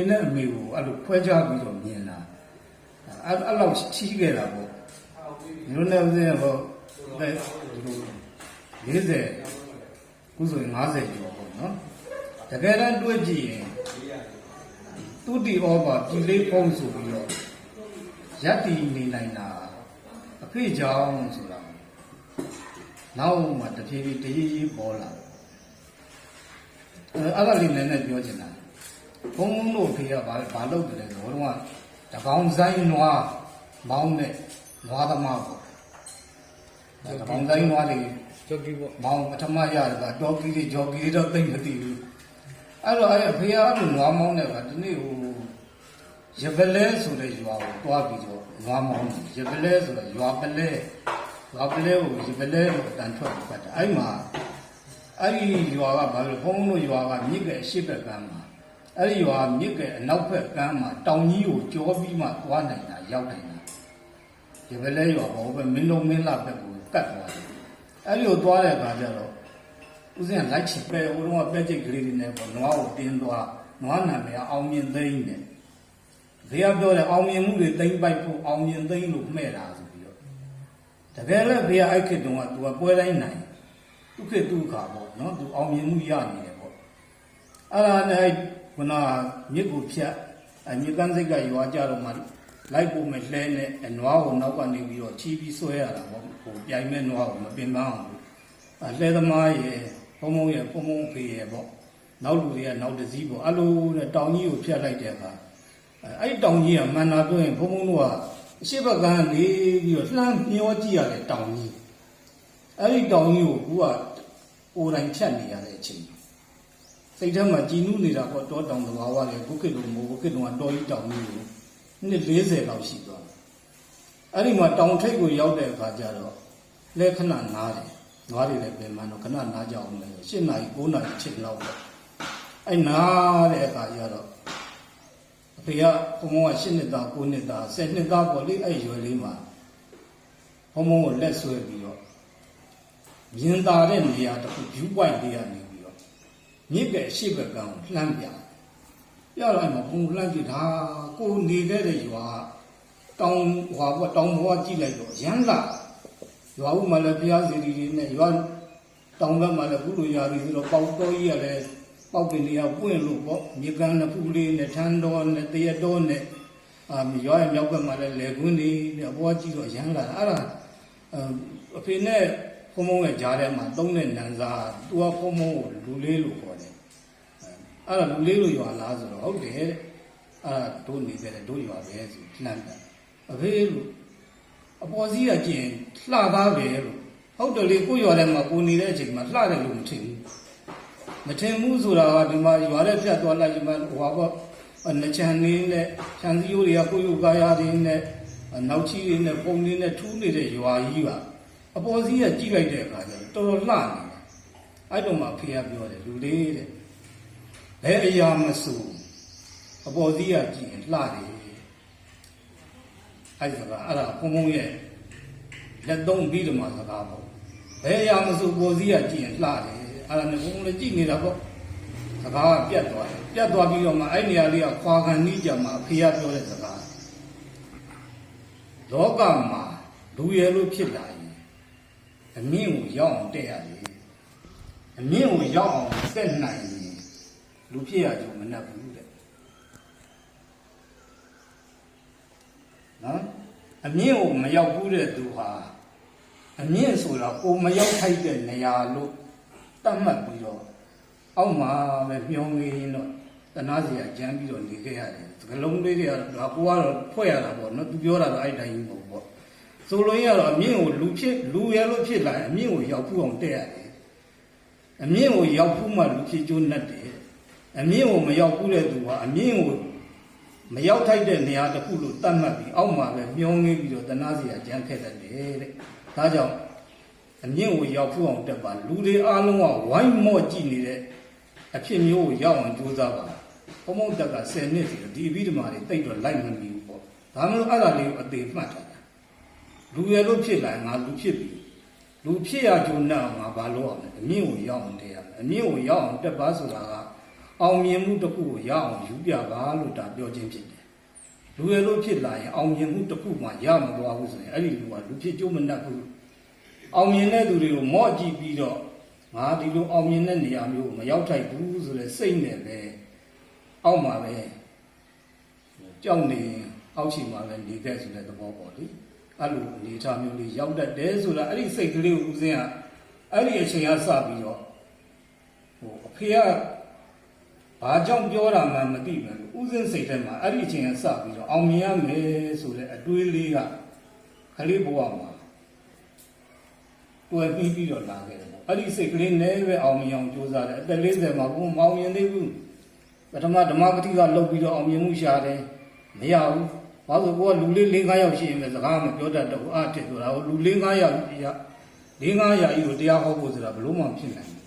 ဖေနဲ့အမေကိုအဲ့လိုခွဲခြားပြီးတော့မြင်တာအဲ့အဲ့လောက်ရှိခဲ့တာပေါ့ဒီလိုနဲ့ဦးဇင်းဟောဒီလို40ခုဆိုရင်50ကျော်ပေါ့နော်တကယ်တမ်းတွေးကြည့်ရင်သူတိဩဘာပြည်လေးဖုံးဆိုပြီးတော့ရက်တီနေနိုင်တာအဖေကြောင့်ဆိုတာနောက်မှတဖြည်းဖြည်းတည်ရည်ပေါ်လာအဲ့ဒါလေးနည်းနည်းပြောချင်တာ ဘုံဘုံတို့ဖေကဘာဘာလုပ်တယ်လဲဆိုတော့တကောင်ဆိုင်နွားမောင်းတဲ့နွားသမားပေါ့တကောင်ဆိုင်နွားတွေဂျော်ကီပေါ့မောင်ပထမရတယ်ကဒေါ်ကီတွေဂျော်ကီတွေတော့သိမ့်မသိဘူးအဲ့တော့အဲ့ဖေကအဲ့လိုနွားမောင်းတဲ့ကဒီနေ့ဟိုရပလဲဆိုတဲ့ရွာကိုတွားပြီးတော့နွားမောင်းတယ်ရပလဲဆိုတော့ရွာပလဲရွာပလဲကိုရပလဲလို့အတန်ထွက်ပြီးပတ်တာအဲ့မှာအဲ့ဒီရွာကဘာလို့ဘုန်းဘုန်းတို့ရွာကမြစ်ကအရှိဘက်ကမ်းမှာ အဲ့ဒီရွာမြစ်ကအနောက်ဘက်ကမ်းမှာတောင်ကြီးကိုကျော်ပြီးမှသွားနိုင်တာရောက်နိုင်တာရပလဲရွာဘောပဲမင်းလုံးမင်းလာဘက်ကိုကတ်သွားတယ်အဲ့ဒီကိုသွားတဲ့အခါကျတော့ဦးဇင်းကလိုက်ချင်ပဲဟိုတုန်းကပဲကြိတ်ကလေးတွေနဲ့ပေါ့နွားကိုတင်းသွားနွားနာမည်ကအောင်မြင်သိန်းတဲ့ဘေးကပြောတယ်အောင်မြင်မှုတွေသိမ့်ပိုက်ဖို့အောင်မြင်သိန်းလို့မှဲ့တာဆိုပြီးတော့တကယ်လည်းဘေးကအဲ့ခေတ်တုန်းကသူကပွဲတိုင်းနိုင်သူခေတ်သူခါပေါ့နော်သူအောင်မြင်မှုရနေတယ်ပေါ့အဲ့ဒါနဲ့အဲ့ ခုနကမြစ်ကိုဖြတ်အမြစ်ကန်းစိတ်ကရွာကြတော့မှလိုက်ဖို့မလှဲနဲ့အနွားကိုနောက်ကနေပြီးတော့ချီးပြီးဆွဲရတာပေါ့ဟိုပြိုင်မဲ့နွားကိုမပင်ပန်းအောင်လို့အလှဲသမားရဲ့ဘုံဘုံရဲ့ဘုံဘုံဖေရဲ့ပေါ့နောက်လူတွေကနောက်တစ်စည်းပေါ့အဲ့လိုနဲ့တောင်ကြီးကိုဖြတ်လိုက်တဲ့အခါအဲ့အဲ့တောင်ကြီးကမန္နာပြောရင်ဘုံဘုံတို့ကအရှိဘကန်းလေးပြီးတော့လှမ်းမျောကြည့်ရတဲ့တောင်ကြီးအဲ့ဒီတောင်ကြီးကိုကူကကိုယ်တိုင်ဖြတ်နေရတဲ့အချိန် စိတ်ထဲမှာကြည်နူးနေတာပေါ့တောတောင်သဘာဝလေဘုက္ခေတုံမို့ဘုက္ခေတုံကတောကြီးတောင်ကြီးကိုနှစ်40လောက်ရှိသွားတယ်အဲ့ဒီမှာတောင်ထိပ်ကိုရောက်တဲ့အခါကျတော့လဲခဏနားတယ်နွားတွေလည်းပြင်မှန်းတော့ခဏနားကြအောင်လေ7နာရီ9နာရီချိန်လောက်ပေါ့အဲ့နားတဲ့အခါကျတော့အဖေကဘုံဘုံက7နှစ်သား9နှစ်သား10နှစ်သားပေါ့လေအဲ့ရွယ်လေးမှာဘုံဘုံကိုလက်ဆွဲပြီးတော့မြင်သာတဲ့နေရာတစ်ခု view point လေးကနေပြီးတော့ မြစ်ကအရှိဘက်ကံကိုလှမ်းပြပြတော့မှဘုံလှမ်းကြည့်ဒါကိုနေခဲ့တဲ့ရွာတောင်ဟွာဘတောင်ဘွားကြည့်လိုက်တော့ရမ်းလာရွာဦးမှာလည်းဘုရားစီရီတွေနဲ့ရွာတောင်ဘက်မှာလည်းကုလိုရာတွေဆိုတော့ပေါက်တော်ကြီးကလည်းပေါက်ပင်တွေကပွင့်လို့ပေါ့မြေကန်နှစ်ခုလေးနဲ့ထန်းတော်နဲ့တရတော်နဲ့အာရွာရဲ့မြောက်ဘက်မှာလည်းလေကွင်းတွေနဲ့အဘွားကြည့်တော့ရမ်းလာအဲ့ဒါအဖေနဲ့ ဖုံဖုံရဲ့ကြားထဲမှာသုံးတဲ့နန်းစားသူကဖုံဖုံကိုလူလေးလို့ခေါ်တယ်အဲ့ဒါလူလေးလိုရွာလားဆိုတော့ဟုတ်တယ်တဲ့အဲ့ဒါတို့နေကြတယ်တို့ရွာပဲဆိုလှမ်းတယ်အဖေလို့အပေါ်စီးကကျင်လှသားပဲလို့ဟုတ်တယ်လေကိုရွာထဲမှာကိုနေတဲ့အချိန်မှာလှတယ်လို့မထင်ဘူးမထင်ဘူးဆိုတာကဒီမှာရွာထဲဖြတ်သွားလိုက်ဒီမှာဟွာပေါ့နချန်လေးနဲ့ခြံစည်းရိုးတွေကကိုရုပ်ကားရတွေနဲ့နောက်ချီတွေနဲ့ပုံလေးနဲ့ထူးနေတဲ့ရွာကြီးက အပေါ်စီးကကြည့်လိုက်တဲ့အခါကျတော့တော်တော်လှနေတယ်အဲ့တော့မှဖေကပြောတယ်လူလေးတဲ့ဘယ်အရာမဆိုအပေါ်စီးကကြည့်ရင်လှတယ်အဲ့ဒါကအဲ့ဒါဘုံဘုံရဲ့လက်သုံးပြီးတော့မှစကားပေါ့ဘယ်အရာမဆိုပေါ်စီးကကြည့်ရင်လှတယ်အဲ့ဒါနဲ့ဘုံဘုံလည်းကြည့်နေတာပေါ့စကားကပြတ်သွားတယ်ပြတ်သွားပြီးတော့မှအဲ့နေရာလေးကခွာခံနီးကြမှာဖေရပြောတဲ့စကားလောကမှာလူရယ်လို့ဖြစ်လာရင် အမြင့်ကိုရောက်အောင်တက်ရတယ်အမြင့်ကိုရောက်အောင်တက်နိုင်ရင်လူဖြစ်ရကြုံမနှက်ဘူးတဲ့နော်အမြင့်ကိုမရောက်ဘူးတဲ့သူဟာအမြင့်ဆိုတာကိုမရောက်ထိုက်တဲ့နေရာလို့တတ်မှတ်ပြီးတော့အောက်မှာပဲမျောငေးရင်တော့တနာစရာကြမ်းပြီးတော့နေခဲ့ရတယ်ကလုံးလေးတွေကတော့ကိုကတော့ဖွဲ့ရတာပေါ့နော်သူပြောတာတော့အဲ့တိုင်းကြီးပေါ့ ပေါ့ဆိုလိုရင်းကတော့အမြင့်ကိုလူဖြစ်လူရလို့ဖြစ်လာရင်အမြင့်ကိုရောက်ဖို့အောင်တက်ရတယ်အမြင့်ကိုရောက်ဖို့မှလူဖြစ်ကျိုးနဲ့တယ်အမြင့်ကိုမရောက်ဘူးတဲ့သူကအမြင့်ကိုမရောက်ထိုက်တဲ့နေရာတစ်ခုလို့သတ်မှတ်ပြီးအောက်မှာပဲမျောငေးပြီးတော့တနာစီရကြမ်းခဲ့တတ်တယ်တဲ့။ဒါကြောင့်အမြင့်ကိုရောက်ဖို့အောင်တက်ပါလူတွေအားလုံးကဝိုင်းမော့ကြည့်နေတဲ့အဖြစ်မျိုးကိုရောက်အောင်ကြိုးစားပါ။ဘုံဘုံတက်က10နှစ်စီဒီအဘိဓမ္မာတွေတိတ်တော့လိုက်မမီဘူးပေါ့။ဒါမျိုးအဲ့ဒါလေးကိုအသေးမှတ်ထားတာ။ လူရလို့ဖြစ်လာရင်ငါလူဖြစ်ပြီ။လူဖြစ်ရကြုံနဲ့ငါဘာလို့အောင်လဲအမြင့်ကိုရောက်အောင်တက်ရမယ်။အမြင့်ကိုရောက်အောင်တက်ပါဆိုတာကဘအောင်မြင်မှုတစ်ခုကိုရအောင်ယူပြပါလို့ဒါပြောခြင်းဖြစ်တယ်လူရလို့ဖြစ်လာရင်အောင်မြင်မှုတစ်ခုမှရမသွားဘူးဆိုရင်အဲ့ဒီလူကလူဖြစ်ကြိုးမနှက်ဘူးအောင်မြင်တဲ့သူတွေကိုမော့ကြည့်ပြီးတော့ငါဒီလိုအောင်မြင်တဲ့နေရာမျိုးကိုမရောက်ထိုက်ဘူးဆိုတဲ့စိတ်နဲ့ပဲအောက်မှာပဲကြောက်နေရင်အောက်ချီမှာပဲနေခဲ့ဆိုတဲ့သဘောပေါ့လေ အဲ့လိုအနေထားမျိုးလေးရောက်တတ်တယ်ဆိုတာအဲ့ဒီစိတ်ကလေးကိုဦးစင်းကအဲ့ဒီအချိန်ကစပြီးတော့ဟိုအဖေကဘာကြောင့်ပြောတာမှမသိဘူးဦးစင်းစိတ်ထဲမှာအဲ့ဒီအချိန်ကစပြီးတော့အောင်မြင်ရမယ်ဆိုတဲ့အတွေးလေးကခလေးဘဝမှာတွေ့ပြီးပြီးတော့လာခဲ့တယ်ပေါ့အဲ့ဒီစိတ်ကလေးနဲ့ပဲအောင်မြင်အောင်ကြိုးစားတယ်အသက်40မှာဘုံမအောင်မြင်သေးဘူးပထမဓမ္မပတိကလုပ်ပြီးတော့အောင်မြင်မှုရှာတယ်မရဘူး ဘာလို့ကိုကလူလေး၄၅ယောက်ရှိရင်ပဲစကားမပြောတတ်တော့ဘူးအတစ်ဆိုတာကိုလူ၄၅ယောက်ရ၄၅ရာကြီးကိုတရားဟောဖို့ဆိုတာဘလို့မှဖြစ်နိုင်ဘူး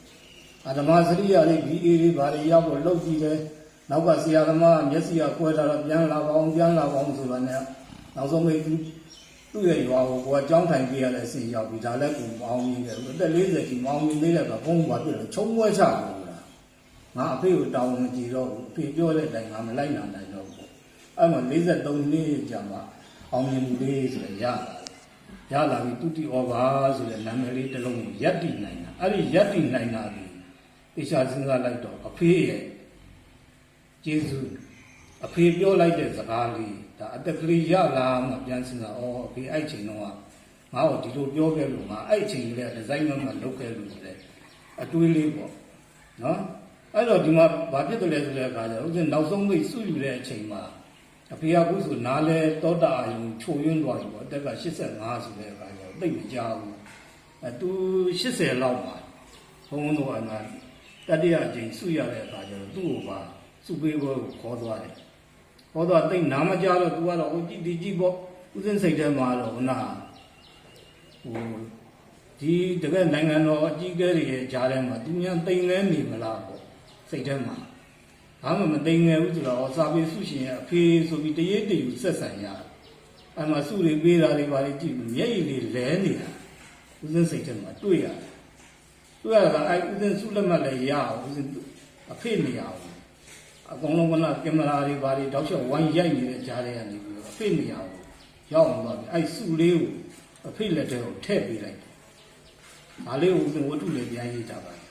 အဓမ္မစရိယာလေးဒီအေးလေးဘာတွေရောက်တော့လုပ်ကြည့်တယ်နောက်ကဆရာသမားမျက်စိကကွဲထားတော့ပြန်လာပါအောင်ပြန်လာပါအောင်ဆိုတာနဲ့နောက်ဆုံးမေသူသူ့ရဲ့ရွာကိုကိုကကြောင်းထိုင်ပြရတဲ့အစီရောက်ပြီဒါလည်းကိုမအောင်မြင်တယ်အသက်40ကြီးမအောင်မြင်သေးတဲ့ကဘုံဘာဖြစ်လဲချုံပွဲချကုန်လားငါအဖေကိုတောင်းမကြည့်တော့ဘူးအဖေပြောတဲ့အတိုင်းငါမလိုက်နိုင်နိုင်တော့ဘူး အဲ့မှာ43နှစ်ကြာမှအောင်မြင်မှုလေးဆိုရရလာရလာပြီတုတိဩဘာဆိုတဲ့နာမည်လေးတစ်လုံးကိုရက်တည်နိုင်တာအဲ့ဒီရက်တည်နိုင်တာဒီတေချာစဉ်းစားလိုက်တော့အဖေရဲ့ကျေးဇူးအဖေပြောလိုက်တဲ့စကားလေးဒါအတက်ကလေးရလာမှပြန်စဉ်းစားဩအဖေအဲ့ချိန်တော့ငါ့ကိုဒီလိုပြောခဲ့လို့ငါအဲ့ချိန်လေးဒီဇိုင်းမှလုပ်ခဲ့လို့ဆိုတဲ့အတွေးလေးပေါ့နော်အဲ့တော့ဒီမှာဘာဖြစ်တယ်လဲဆိုတဲ့အခါကျတော့ဥစဉ်နောက်ဆုံးမိတ်စုယူတဲ့အချိန်မှာ အဖေကခုဆိုနားလဲတောတာအယုံခြုံရင်းသွားပြီပေါ့အသက်က85ဆိုတဲ့အခါကျတော့သိပ်မကြောက်ဘူးအဲသူ80လောက်ပါဘုံဘုံတော့အနာတတိယအချိန်စုရတဲ့အခါကျတော့သူ့ကိုပါစုပေးဖို့ခေါ်သွားတယ်ခေါ်သွားသိပ်နားမကြတော့သူကတော့ဟိုကြည့်ဒီကြည့်ပေါ့ဥစဉ်စိတ်ထဲမှာတော့ဟိုနာဟိုဒီတကယ်နိုင်ငံတော်အကြီးအကဲတွေရဲ့ကြားထဲမှာသူများတိမ်လဲနေမလားပေါ့စိတ်ထဲမှာ ဘာမှမတိမ်ငယ်ဘူးဆိုတော့စာပေစုရှင်ရဲ့အဖေဆိုပြီးတရေတယူဆက်ဆံရအဲ့မှာစုတွေပေးတာတွေပါလေကြည့်ပြီးမျက်ရည်တွေလဲနေတာဥစဉ်စိတ်ထဲမှာတွေ့ရတယ်တွေ့ရတာအဲ့ဥစဉ်စုလက်မှတ်လည်းရအောင်ဥစဉ်အဖေနေရအောင်အကောင်လုံးကကင်မရာတွေပါလေတောက်လျှောက်ဝိုင်းရိုက်နေတဲ့ကြားထဲကနေပြီးတော့အဖေနေရအောင်ရောက်အောင်ပါပြီအဲ့စုလေးကိုအဖေလက်ထဲကိုထည့်ပေးလိုက်။ဒါလေးကိုဥစဉ်ဝတ္ထုလည်းပြန်ရေးတာပါ။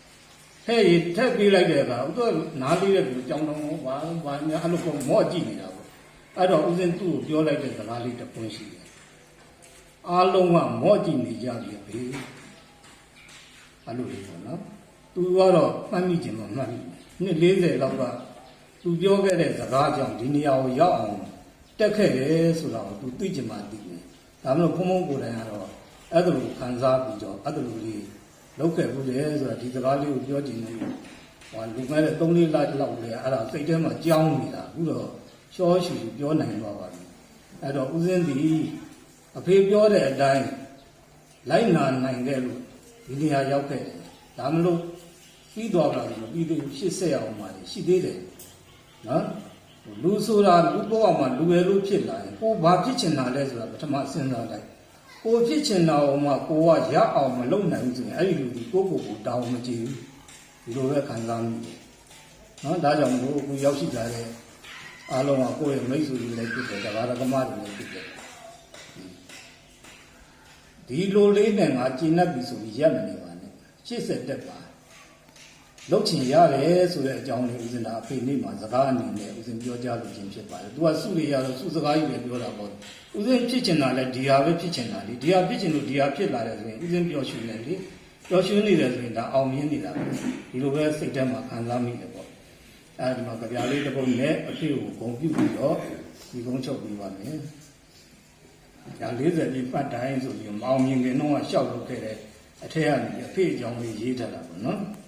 ထည့်ရထည့်ပေးလိုက်တဲ့အခါဥတော့နားလေးတဲ့သူကြောင်းတော့ဘာဘာများအဲ့လိုပုံမော့ကြည့်နေတာပေါ့။အဲ့တော့ဥစဉ်သူ့ကိုပြောလိုက်တဲ့စကားလေးတစ်ပွင့်ရှိတယ်။အားလုံးကမော့ကြည့်နေကြပြီပဲ။အဲ့လိုလေးပေါ့နော်။ तू ကတော့မှတ်မိခြင်းမမှတ်မိ။နှစ်40လောက်ကသူပြောခဲ့တဲ့စကားကြောင့်ဒီနေရာကိုရောက်အောင်တက်ခဲ့တယ်ဆိုတာကို तू သိချင်မှသိတယ်။ဒါမှမဟုတ်ဖုံဖုံကိုယ်တိုင်ကတော့အဲ့ဒါလိုခံစားပြီးတော့အဲ့ဒါလိုလေး လောက်ခဲ့ဘူးလေဆိုတာဒီစကားလေးကိုပြောကြည့်နေလို့ဟောလူငယ်တဲ့3လေးလလောက်လေအဲ့ဒါစိတ်ထဲမှာကြောင်းနေတာအခုတော့ရှောရှူရှူပြောနိုင်တော့ပါပြီအဲ့တော့ဦးစင်းဒီအဖေပြောတဲ့အတိုင်းလိုက်နာနိုင်ခဲ့လို့ဒီနေရာရောက်ခဲ့တယ်ဒါမလို့ပြီးတော့လာလို့ပြီးသေးဘူး80အောင်ပါလေရှိသေးတယ်နော်လူဆိုတာလူဘဝမှာလူရယ်လို့ဖြစ်လာရင်ကိုဘာဖြစ်ချင်တာလဲဆိုတာပထမစဉ်းစားလိုက် ကိုဖြစ်ချင်တာအောင်မှကိုကရအောင်မလုပ်နိုင်ဘူးဆိုရင်အဲ့ဒီလူဒီကိုကိုကိုတောင်းမကြည့်ဘူးဒီလိုပဲခံစားမိတယ်နော်ဒါကြောင့်မို့ကိုရောက်ရှိလာတဲ့အားလုံးကကိုယ့်ရဲ့မိတ်ဆွေတွေလည်းဖြစ်တယ်ဒါဘာရကမတွေလည်းဖြစ်တယ်ဒီလိုလေးနဲ့ငါကျင့်တတ်ပြီဆိုပြီးရက်မနေပါနဲ့ရှစ်ဆက်တက်ပါ လုတ်ချင်ရတယ်ဆိုတဲ့အကြောင်းလေးဦးဇင်သာအဖေနေ့မှာစကားအနေနဲ့ဦးဇင်ပြောကြားလို့ခြင်းဖြစ်ပါတယ်။ तू ကစုရရတော့စုစကားကြီးပဲပြောတာပေါ့။ဦးဇင်ဖြစ်ချင်တာလဲဒီဟာပဲဖြစ်ချင်တာလေ။ဒီဟာဖြစ်ချင်လို့ဒီဟာဖြစ်လာတယ်ဆိုရင်ဦးဇင်ပြောရှင်တယ်လေ။ပြောရှင်နေတယ်ဆိုရင်ဒါအောင်မြင်နေတာပဲ။ဒီလိုပဲစိတ်ထဲမှာခံစားမိတယ်ပေါ့။အဲဒီမှာကြပြားလေးတစ်ပုဒ်နဲ့အဖေကိုဂုံပြုပြီးတော့ဒီကုန်းချုပ်ပြီးပါမယ်။ဒါ40ပြည့်ပတ်တိုင်းဆိုပြီးမအောင်မြင်ခင်တော့ရှောက်လုပ်ခဲ့တဲ့အထက်ကနေအဖေအကြောင်းလေးရေးထားတာပေါ့နော်။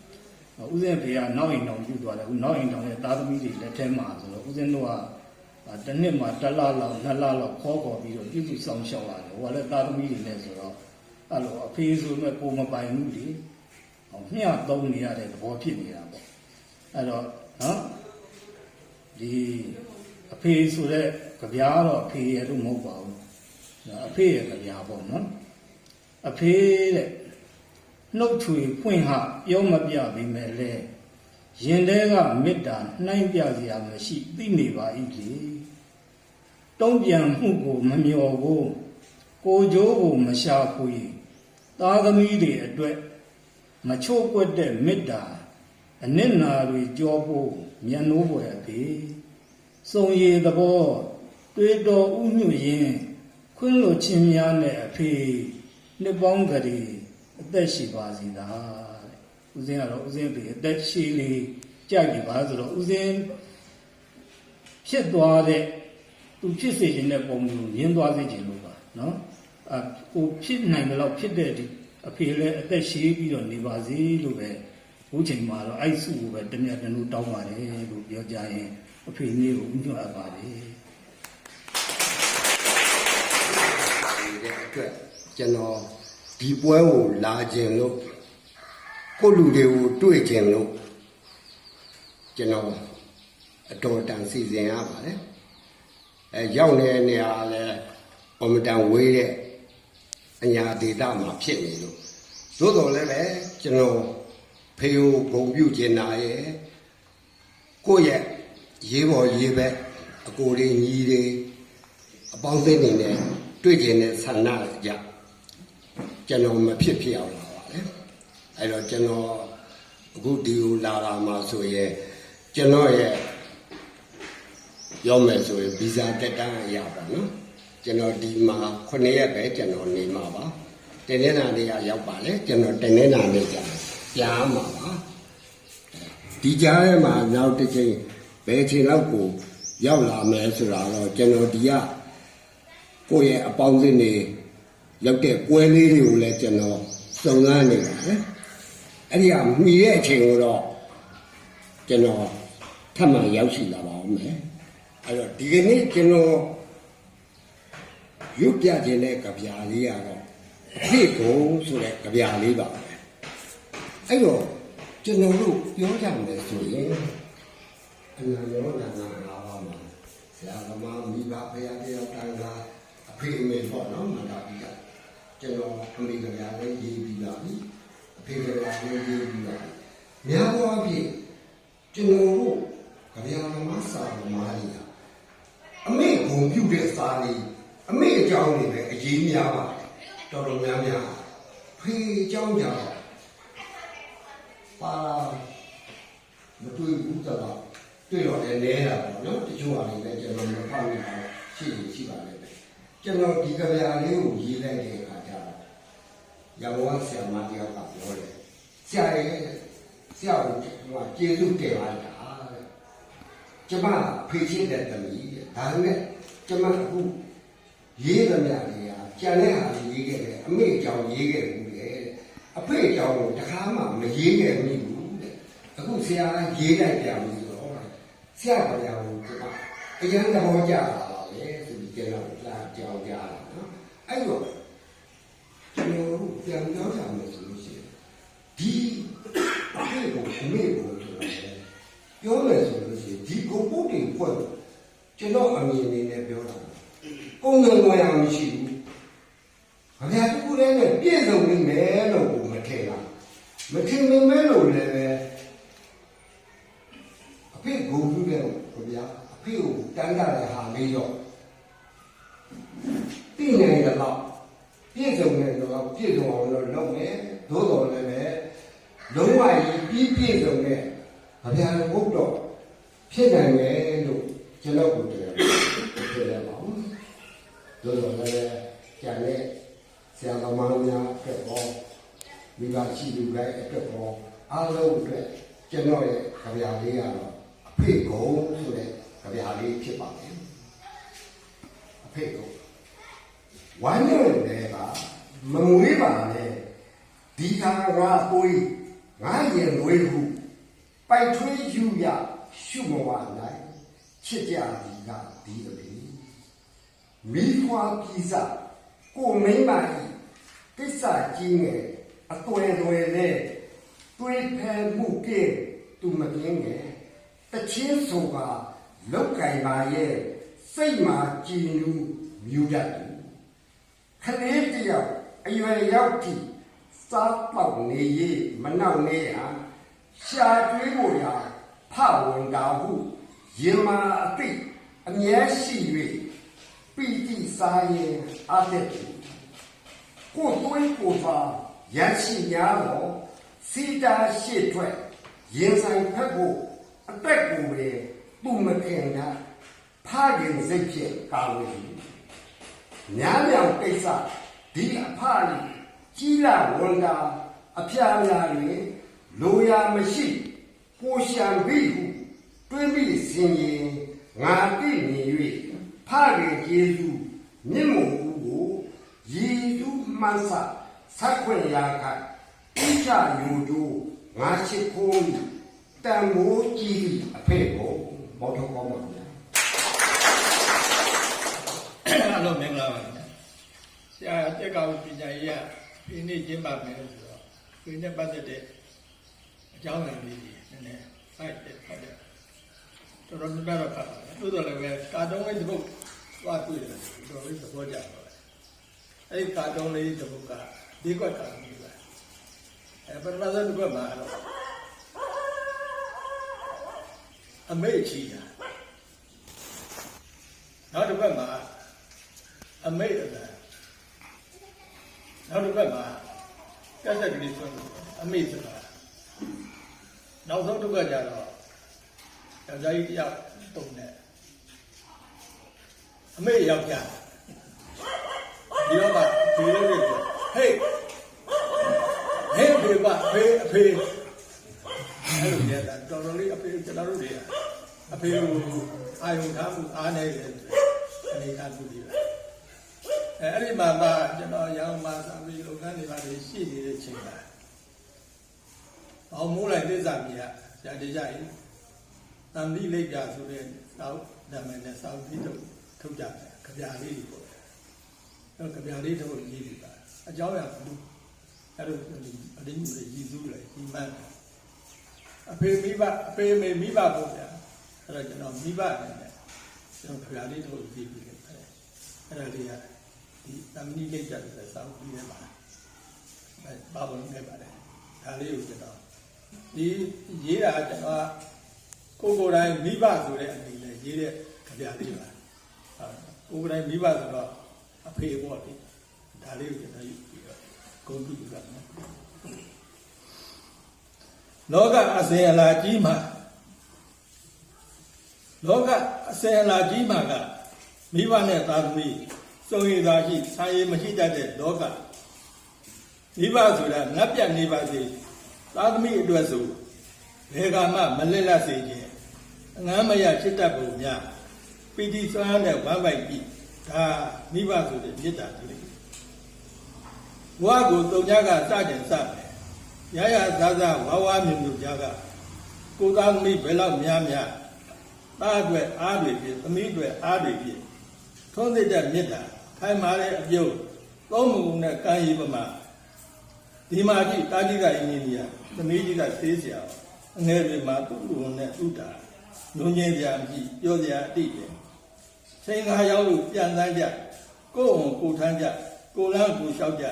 ဦးဇင်းဖေကနောက်အိမ်တောင်ပြုသွားတယ်ဦးနောက်အိမ်တောင်ရဲ့သားသမီးတွေလက်ထဲမှာဆိုတော့ဦးဇင်းတို့ကတစ်နှစ်မှာတစ်လလောက်နှစ်လလောက်ခေါ်ခေါ်ပြီးတော့ပြုစုဆောင်ရှောက်ရတယ်ဟိုကလည်းသားသမီးတွေနဲ့ဆိုတော့အဲ့လိုအဖေဆိုမဲ့ပုံမပိုင်ဘူးလေဟောမျှသုံးနေရတဲ့သဘောဖြစ်နေတာပေါ့အဲ့တော့နော်ဒီအဖေဆိုတဲ့ကြပြားတော့အဖေရဲ့လို့မဟုတ်ပါဘူးအဖေရဲ့ကြပြားပေါ့နော်အဖေတဲ့ နှုတ်ချွေဖွင့်ဟပြောမပြပေမဲ့လေရင်ထဲကမေတ္တာနှိုင်းပြစရာမရှိသိနေပါ၏လေတုံးပြန်မှုကိုမမျော်ကိုကိုကြိုးကိုမရှာဖွေသားသမီးတွေအတွက်မချို့ကွက်တဲ့မေတ္တာအနစ်နာတွေကြောဖို့မျက်နှိုးပေါ်အဖေစုံရည်သဘောတွေးတော်ဥညွှရင်ခွင်းလိုချင်းများနဲ့အဖေနှစ်ပေါင်းကလေး အသက်ရှိပါစေသာတဲ့ဦးစင်းကတော့ဦးစင်းဖေအသက်ရှိလေးကြိုက်ပြီပါဆိုတော့ဦးစင်းဖြစ်သွားတဲ့သူဖြစ်စေခြင်းတဲ့ပုံမျိုးမြင်သွားစေခြင်းလို့ပါနော်အကိုဖြစ်နိုင်တယ်လို့ဖြစ်တဲ့ဒီအဖေလည်းအသက်ရှိပြီးတော့နေပါစေလို့ပဲဘုချိန်မှာတော့အဲ့စုကိုပဲတမျက်တည်းတောင်းပါတယ်လို့ပြောကြရင်အဖေမျိုးကိုဥညွှတ်အပ်ပါတယ်တဲ့အတွက်ကျွန်တော် ဒီပွဲကိုလာခြင်းလို့ကိုယ့်လူတွေကိုတွေ့ခြင်းလို့ကျွန်တော်အတော်တန်စီစဉ်ရပါတယ်အဲရောက်နေတဲ့နေရာကလည်းအမတန်ဝေးတဲ့အညာဒေတာမှာဖြစ်နေလို့သို့တော်လည်းပဲကျွန်တော်ဖေယိုဂုံပြုခြင်းနာရဲ့ကိုယ့်ရဲ့ရေးပေါ်ရေးဘက်အကိုတွေညီတွေအပေါင်းအသင်းတွေနဲ့တွေ့ကျင်တဲ့ဆန္ဒကြ ကျွန်တော်မဖြစ်ဖြစ်အောင်လာပါလေအဲ့တော့ကျွန်တော်အခုဒီကိုလာလာမှာဆိုရင်ကျွန်တော်ရဲ့ရောက်မယ်ဆိုရင်ဗီဇာတက်တန်းရပါနော်ကျွန်တော်ဒီမှာ9ရက်ပဲကျွန်တော်နေမှာပါတနင်္လာနေ့ကရောက်ပါလေကျွန်တော်တနင်္လာနေ့ကျပြန်မှာပါဒီကြားထဲမှာနောက်တစ်ချိန်ဘယ်ချိန်လောက်ကိုရောက်လာမယ်ဆိုတာတော့ကျွန်တော်ဒီကကိုယ့်ရဲ့အပေါင်းအသင်းတွေ ရောက်တဲ့ပွဲလေးတွေကိုလည်းကျွန်တော်စုံစမ်းနေပါတယ်အဲ့ဒီကမှီတဲ့အချိန်ကိုတော့ကျွန်တော်ထပ်မံရောက်ရှိလာပါဦးမယ်အဲ့တော့ဒီကနေ့ကျွန်တော်ရုပ်ပြခြင်းတဲ့ကြပြာလေးကတော့အဖြစ်ကိုဆိုတဲ့ကြပြာလေးပါပဲအဲ့တော့ကျွန်တော်တို့ပြောကြမယ်ဆိုရင်အနန္တရောနာနာလာပါမှာဆရာသမားမိဘဖရာတရားတန်ခါအဖေအမေပေါ့နော်မန္တာပြီးက ကျွန်တော်အမေကလည်းရေးပြီးပါပြီအဖေကလည်းရေးပြီးပါပြီများသောအားဖြင့်ကျွန်တော်တို့ကြဗျာသမားစာသမားတွေကအမေဂုံပြုတဲ့စာလေးအမေအကြောင်းတွေပဲအရေးများပါတယ်တော်တော်များများဖေအကြောင်းကြောင့်ပါမတွေ့ဘူးတော့တွေ့တော့လည်းနဲတာပေါ့နော်တချို့ဟာတွေလည်းကျွန်တော်မဖောက်နေတာရှိရင်ရှိပါလိမ့်မယ်ကျွန်တော်ဒီကြဗျာလေးကိုရေးလိုက်တဲ့အခါကျတော့ ရမောဆရာမတယောက်ကပြောတယ်ဆရာရဲ့ဆရာကကျေးဇူးတင်လိုက်တာတဲ့ကျမဖေးချင်းတဲ့တမီးတဲ့ဒါပေမဲ့ကျမအခုရေးသမျှတွေကကြံတဲ့ဟာတွေရေးခဲ့တယ်အမေအကြောင်းရေးခဲ့ဘူးလေတဲ့အဖေအကြောင်းကိုတခါမှမရေးခဲ့ဘူးတဲ့အခုဆရာကရေးလိုက်ပြန်ပြီဆိုတော့ဆရာကလည်းဟိုကျမအရင်သဘောကျတာပါလေဆိုပြီးကျွန်တော်လာကြောင်းကြတာနော်အဲ့တော့ ကျွန်တော်တို့ပြန်ပြောကြမယ်ဆိုလို့ရှိရင်ဒီအဖေကိုအမေကိုဆိုတာလေပြောမယ်ဆိုလို့ရှိရင်ဒီဂုံပုတ်တွေဖွဲ့လို့ကျွန်တော်အမြင်အနေနဲ့ပြောတာပုံစံဝင်အောင်မရှိဘူး။အများတစ်ခုလည်းနဲ့ပြည့်စုံနေမယ်လို့ကိုမထင်လား။မထင်နေမဲလို့လည်းပဲအဖေဂုံပြုတဲ့ကိုဗျာအဖေကိုတန်းတာတဲ့ဟာလေးတော့သိနေတယ်တော့ပြည့်စုံနေတော့ပြ ည့်စုံအောင်လို့လုပ်မယ်။သို့တော်လည်းပဲလုံးဝကြီးပြီးပြည့်စုံတဲ့အဗျာလည်းဘုတ်တော့ဖြစ်နိုင်တယ်လို့ကျွန်တော်ကိုတည်းပြောရပါဘူး။တို့တော့လည်းကျန်တဲ့ဆရာသမားများအတွက်ပေါ်မိဘရှိသူတိုင်းအတွက်ပေါ်အားလုံးအတွက်ကျွန်တော်ရဲ့ကြဗျာလေးကတော့အဖေကုံဆိုတဲ့ကြဗျာလေးဖြစ်ပါမယ်။အဖေကုံဝမ်းနဲ့လည်းက မငွေးပါနဲ့ဒီကာကကိုယ်ငါရင်ငွေဟုပိုက်ထွေးယူရရှုမဝနိုင်ချစ်ကြသည်ကဒီအပြီမိခွာပြည်စကိုမိမ့်ပါဤကိစ္စကြီးငယ်အသွယ်သွယ်နဲ့တွေးဖယ်မှုကဲသူမပြင်းငယ်တချင်းဆိုကလောက်ကင်ပါရဲ့စိတ်မှာကြည်နူးမြူတတ်တယ်ခလေးတယောက် အရွယ်ရောက်တိစားပေါက်နေရေးမနောက်နေရရှာကျွေးဖို့ရာဖဝင်တာဟုရင်မာအသိအမြဲရှိ၍ပိတိစားရင်အသက်သည်ကိုယ်သွေးကိုယ်ပါရရှိများသောစီတာရှိထွက်ရင်ဆိုင်ဖက်ဖို့အသက်ကိုပဲသူမခင်တာဖခင်စိတ်ဖြင့်ကာဝေးသည်များမြောင်ကိစ္စ ဒီအဖအလိကြီးလာဝန်တာအဖျားများတွင်လိုရာမရှိပိုရှံပြီဟုတွေးမိစဉ်ရင်ငါတိနေ၍ဖခင်ယေရှုမြင့်မို့ဟုကိုယေရှုမှန်စဆက်ခွင့်ရာခဣချာယိုတို့ငါရှိခိုးတန်မိုးကြီးအဖေကိုဘောတော်ကောင်းပါဗျာအားလုံးမင်္ဂလာပါခင်ဗျာဆ ရာတက်ကောင်ပညာရေးကဒီနေ့ကျင်းပမယ်ဆိုတော့ဒီနေ့ပတ်သက်တဲ့အကြောင်းအရာလေးတွေနည်းနည်းဖိုက်တက်ဖတ်တယ်တော်တော်များများတော့ဖတ်ပါတယ်သို့တော်လည်းပဲကာတုံးလေးတစ်ပုဒ်သွားတွေ့တယ်တော်တော်လေးသဘောကျပါတယ်အဲ့ဒီကာတုံးလေးတစ်ပုဒ်ကဒီကွက်ကာတုံးလေးပဲအဲပထမဆုံးတစ်ကွက်မှာတော့အမေချီတာနောက်တစ်ကွက်မှာအမိတ်အတ န်နောက်တစ်ခါမှာကက်ဆက်ကလေးဆွဲလို့အမိတ်ဆိုတာနောက်ဆုံးတစ်ခါကျတော့ယောက်ျားကြီးတစ်ယောက်တုံတယ်အမိတ်ယောက်ျားဒီတော့မှဒီလိုလေးဆိုဟေးဟေးဘေဘဖေးအဖေးအဲ့လိုကြတာတော်တော်လေးအဖေးကျွန်တော်တို့တွေကအဖေးကိုအာယုံထားမှုအားနေတယ်အနေအထားသူတွေပဲ အဲအဲ့ဒီမှာမှကျွန်တော်ရောင်းမှာသာပြီးလုပ်ငန်းတွေပါလေရှိနေတဲ့ချိန်မှာအောင်မိုးလိုက်သစ္စာမြတ်ဇာတိကြရင်တန်ပြီးလိုက်ကြဆိုတဲ့သောက်ဓမ္မနဲ့သောက်ပြီးတော့ထုတ်ကြတယ်ကြပြာလေးတွေပေါ့အဲကြပြာလေးထုတ်ရေးပြီးပါအကြောင်းအရာဘူးအဲ့လိုအတင်းမှုတွေရည်စူးလိုက်ဒီမှန်အဖေမိဘအဖေမေမိဘပေါ့ဗျာအဲ့တော့ကျွန်တော်မိဘအနေနဲ့ကျွန်တော်ကြပြာလေးထုတ်ရေးပြီးတယ်အဲ့ဒါလေးက ဒီသမဏိလိတ်ကြတဲ့စာအုပ်ကြီးထဲမှာအဲပါဝင်နေပါတယ်ဒါလေးကိုကျွန်တော်ဒီရေးတာကျွန်တော်ကိုကိုယ်တိုင်မိဘဆိုတဲ့အနေနဲ့ရေးတဲ့ကြပြလေးပါအဲကိုကိုယ်တိုင်မိဘဆိုတော့အဖေပေါ့လေဒါလေးကိုကျွန်တော်ယူပြီးတော့ဂုဏ်ပြုတာနော်လောကအစဉ်အလာကြီးမှာလောကအစဉ်အလာကြီးမှာကမိဘနဲ့သာသမီ စုံရည်သာရှိဆာရည်မရှိတတ်တဲ့လောကမိဘဆိုတာငတ်ပြတ်နေပါစေသာသမီအတွက်ဆိုဘယ်ကမှမလက်လက်စေခြင်းအငမ်းမရချစ်တတ်ပုံများပီတိစွမ်းနဲ့ဝမ်းပိုက်ပြီးဒါမိဘဆိုတဲ့မေတ္တာကြီးဘဝကိုတုံကြကစကြင်စမယ်ရရသာသာဝါဝါမြူမြူကြကကိုယ်သားသမီးဘယ်လောက်များများသားအတွက်အားတွေဖြင့်သမီးအတွက်အားတွေဖြင့် ထုံးစစ်တဲ့မေတ္တာခိုင်မာတဲ့အပြုတ်သုံးမှုနဲ့ကံရည်ပမာဒီမှာကြည့်တာကြီးကအင်းကြီးကသမီးကြီးကသေးစရာအငယ်တွေမှာသူ့လူနဲ့ဥတာလုံငင်းစရာမရှိပြောစရာအတိတယ်ချိန်ခါရောက်လို့ပြန်တန်းကြကိုယ့်ဟောကိုယ်ထမ်းကြကိုယ်လန်းကိုယ်လျှောက်ကြ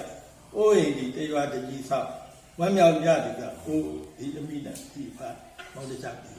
အိုးအိမ်ဒီတရွာတကြီးဆောက်ဝမ်းမြောက်ကြတယ်ကကိုယ်ဒီအမိနဲ့ဒီဖတ်မောင်တချပြ